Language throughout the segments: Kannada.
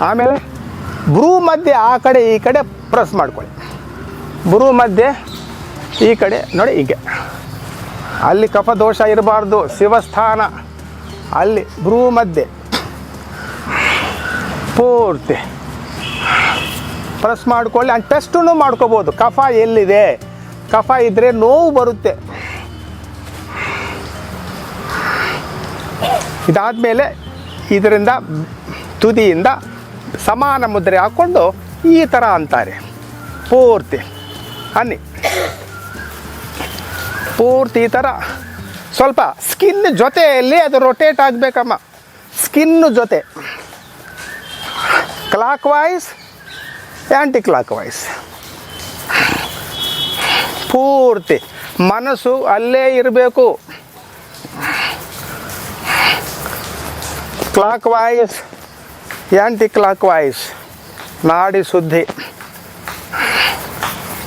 ಆಮೇಲೆ ಬ್ರೂ ಮಧ್ಯೆ ಆ ಕಡೆ, ಈ ಕಡೆ ಪ್ರೆಸ್ ಮಾಡ್ಕೊಳ್ಳಿ. ಬ್ರೂ ಮಧ್ಯೆ, ಈ ಕಡೆ, ನೋಡಿ ಹೀಗೆ. ಅಲ್ಲಿ ಕಫ ದೋಷ ಇರಬಾರ್ದು, ಶಿವಸ್ಥಾನ. ಅಲ್ಲಿ ಬ್ರೂ ಮಧ್ಯೆ. ಪೂರ್ತಿ. ಪ್ರೆಸ್ ಮಾಡ್ಕೊಳ್ಳಿ ಅಂಡ್ ಟೆಸ್ಟೂ ಮಾಡ್ಕೋಬೋದು. ಕಫ ಎಲ್ಲಿದೆ? ಕಫ ಇದ್ದರೆ ನೋವು ಬರುತ್ತೆ. ಇದಾದಮೇಲೆ ಇದರಿಂದ ತುದಿಯಿಂದ ಸಮಾನ ಮುದ್ರೆ ಹಾಕ್ಕೊಂಡು ಈ ಥರ ಅಂತಾರೆ. ಪೂರ್ತಿ. ಅನ್ನಿ. ಪೂರ್ತಿ ಈ ಥರ ಸ್ವಲ್ಪ ಸ್ಕಿನ್ ಜೊತೆಯಲ್ಲಿ ಅದು ರೊಟೇಟ್ ಆಗಬೇಕಮ್ಮ. ಸ್ಕಿನ್ನು ಜೊತೆ. ಕ್ಲಾಕ್ ವೈಸ್ ಆ್ಯಂಟಿ ಕ್ಲಾಕ್ ವೈಸ್ ಪೂರ್ತಿ. ಮನಸ್ಸು ಅಲ್ಲೇ ಇರಬೇಕು. ಕ್ಲಾಕ್ ವೈಸ್ ಆ್ಯಂಟಿ ಕ್ಲಾಕ್ ವಾಯ್ಸ್ ನಾಡಿ ಸುದ್ದಿ,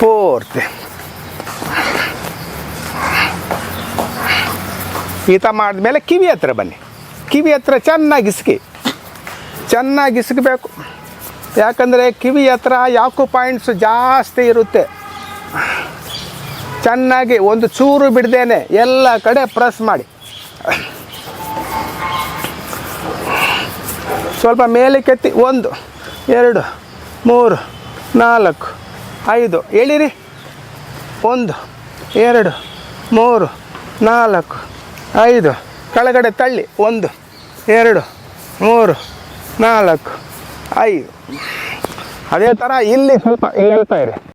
ಪೂರ್ತಿ. ಈತ ಮಾಡಿದ್ಮೇಲೆ ಕಿವಿ ಹತ್ರ ಬನ್ನಿ. ಕಿವಿ ಹತ್ರ ಚೆನ್ನಾಗಿ ಇಸ್ಕಿ. ಚೆನ್ನಾಗಿ ಇಸ್ಕಬೇಕು. ಯಾಕಂದರೆ ಕಿವಿ ಹತ್ರ ಯಾಕು ಪಾಯಿಂಟ್ಸ್ ಜಾಸ್ತಿ ಇರುತ್ತೆ. ಚೆನ್ನಾಗಿ ಒಂದು ಚೂರು ಬಿಡ್ದೇನೆ ಎಲ್ಲ ಕಡೆ ಪ್ರೆಸ್ ಮಾಡಿ. ಸ್ವಲ್ಪ ಮೇಲಕ್ಕೆತ್ತಿ ಒಂದು, ಎರಡು, ಮೂರು, ನಾಲ್ಕು, ಐದು, ಎಳಿರಿ. ಒಂದು, ಎರಡು, ಮೂರು, ನಾಲ್ಕು, ಐದು, ಕೆಳಗಡೆ ತಳ್ಳಿ. ಒಂದು, ಎರಡು, ಮೂರು, ನಾಲ್ಕು, ಐದು. ಅದೇ ಥರ ಇಲ್ಲಿ ಸ್ವಲ್ಪ ಹೇಳ್ತಾ ಇರಿ.